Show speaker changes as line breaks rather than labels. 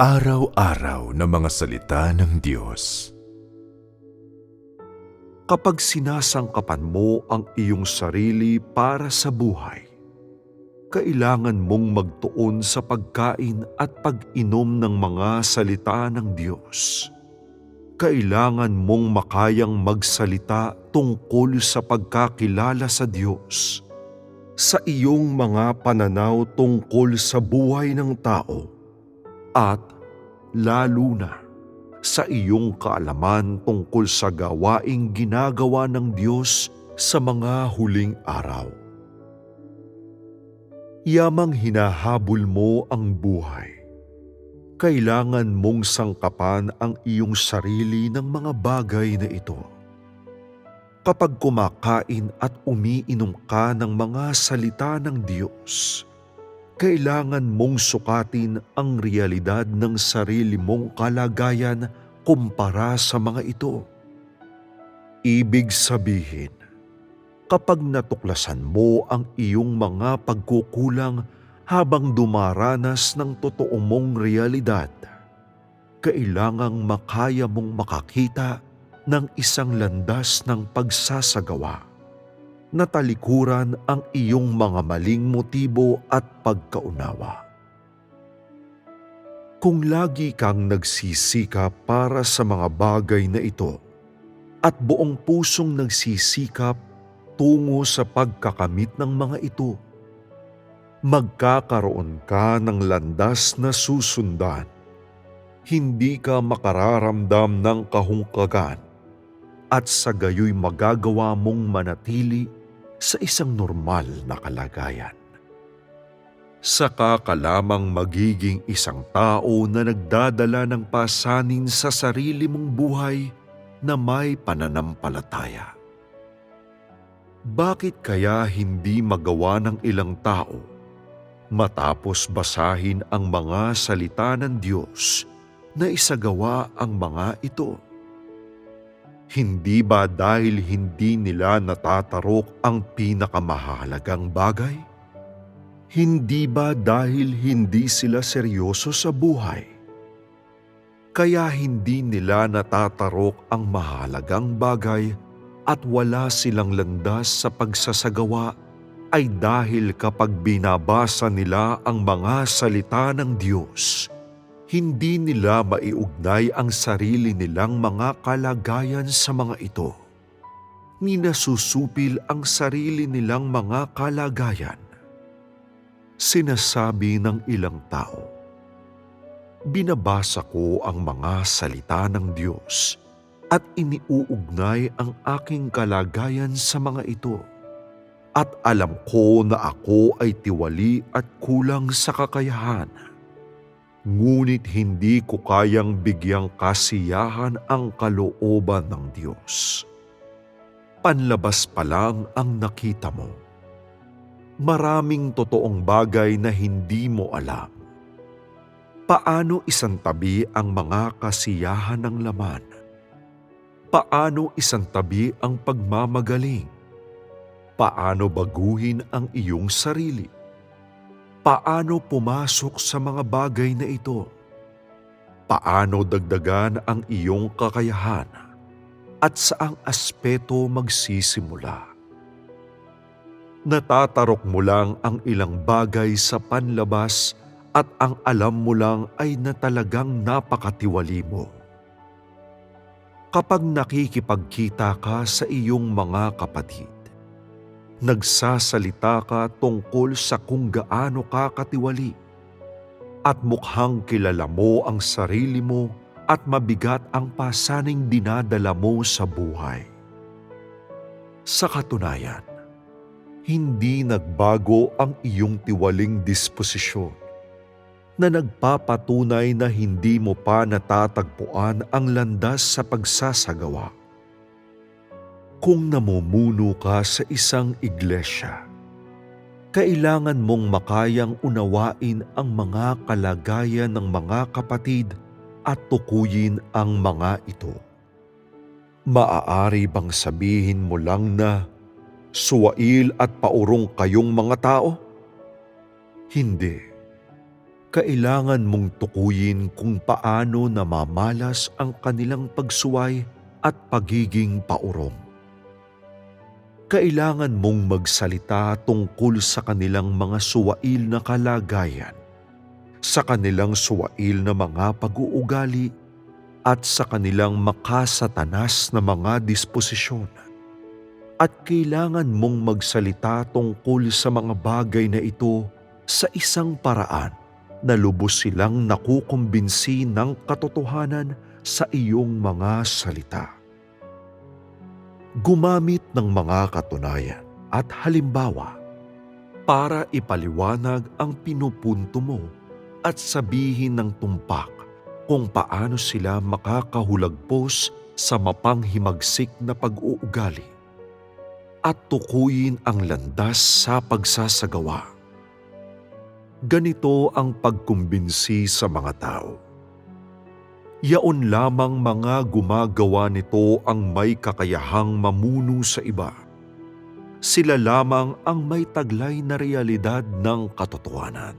Araw-araw na mga salita ng Diyos.
kapag sinasangkapan mo ang iyong sarili para sa buhay, kailangan mong magtuon sa pagkain at pag-inom ng mga salita ng Diyos. Kailangan mong makayang magsalita tungkol sa pagkakilala sa Diyos, sa iyong mga pananaw tungkol sa buhay ng tao, at lalo na sa iyong kaalaman tungkol sa gawaing ginagawa ng Diyos sa mga huling araw. Yamang hinahabol mo ang buhay, kailangan mong sangkapan ang iyong sarili ng mga bagay na ito. Kapag kumakain at umiinom ka ng mga salita ng Diyos, kailangan mong sukatin ang realidad ng sarili mong kalagayan kumpara sa mga ito. Ibig sabihin, kapag natuklasan mo ang iyong mga pagkukulang habang dumaranas ng totoo mong realidad, kailangang makaya mong makakita ng isang landas ng pagsasagawa na talikuran ang iyong mga maling motibo at pagkaunawa. Kung lagi kang nagsisikap para sa mga bagay na ito at buong pusong nagsisikap tungo sa pagkakamit ng mga ito, magkakaroon ka ng landas na susundan. Hindi ka makararamdam ng kahungkagan at sa gayoy magagawa mong manatili sa isang normal na kalagayan. Saka ka lamang magiging isang tao na nagdadala ng pasanin sa sarili mong buhay na may pananampalataya. Bakit kaya hindi magawa ng ilang tao matapos basahin ang mga salita ng Diyos na isagawa ang mga ito? Hindi ba dahil hindi nila natatarok ang pinakamahalagang bagay? Hindi ba dahil hindi sila seryoso sa buhay? Kaya hindi nila natatarok ang mahalagang bagay at wala silang landas sa pagsasagawa ay dahil kapag binabasa nila ang mga salita ng Diyos, hindi nila maiugnay ang sarili nilang mga kalagayan sa mga ito. Ni nasusupil ang sarili nilang mga kalagayan. Sinasabi ng ilang tao, Binabasa ko ang mga salita ng Diyos at iniuugnay ang aking kalagayan sa mga ito. At alam ko na ako ay tiwali at kulang sa kakayahan ngunit hindi ko kayang bigyang kasiyahan ang kalooban ng Diyos. Panlabas pa lang ang nakita mo. Maraming totoong bagay na hindi mo alam. Paano isantabi ang mga kasiyahan ng laman? Paano isantabi ang pagmamagaling? Paano baguhin ang iyong sarili? Paano pumasok sa mga bagay na ito? Paano dagdagan ang iyong kakayahan? At saang aspeto magsisimula? Natatarok mo lang ang ilang bagay sa panlabas at ang alam mo lang ay na talagang napakatiwali mo. Kapag nakikipagkita ka sa iyong mga kapatid, nagsasalita ka tungkol sa kung gaano ka katiwali at mukhang kilala mo ang sarili mo at mabigat ang pasaning dinadala mo sa buhay. Sa katunayan, hindi nagbago ang iyong tiwaling disposisyon na nagpapatunay na hindi mo pa natatagpuan ang landas sa pagsasagawa. Kung namumuno ka sa isang iglesia, kailangan mong makayang unawain ang mga kalagayan ng mga kapatid at tukuyin ang mga ito. Maaari bang sabihin mo lang na suwail at paurong kayong mga tao? Hindi kailangan mong tukuyin kung paano namamalas ang kanilang pagsuway at pagiging paurong. Kailangan mong magsalita tungkol sa kanilang mga suwail na kalagayan, sa kanilang suwail na mga pag-uugali at sa kanilang makasatanas na mga disposisyon. At kailangan mong magsalita tungkol sa mga bagay na ito sa isang paraan na lubos silang nakukumbinsi ng katotohanan sa iyong mga salita. Gumamit ng mga katunayan at halimbawa para ipaliwanag ang pinupunto mo at sabihin ng tumpak kung paano sila makakahulagpos sa mapanghimagsik na pag-uugali at tukuyin ang landas sa pagsasagawa. Ganito ang pagkumbinsi sa mga tao. Yaon lamang mga gumagawa nito ang may kakayahang mamuno sa iba. Sila lamang ang may taglay na realidad ng katotohanan.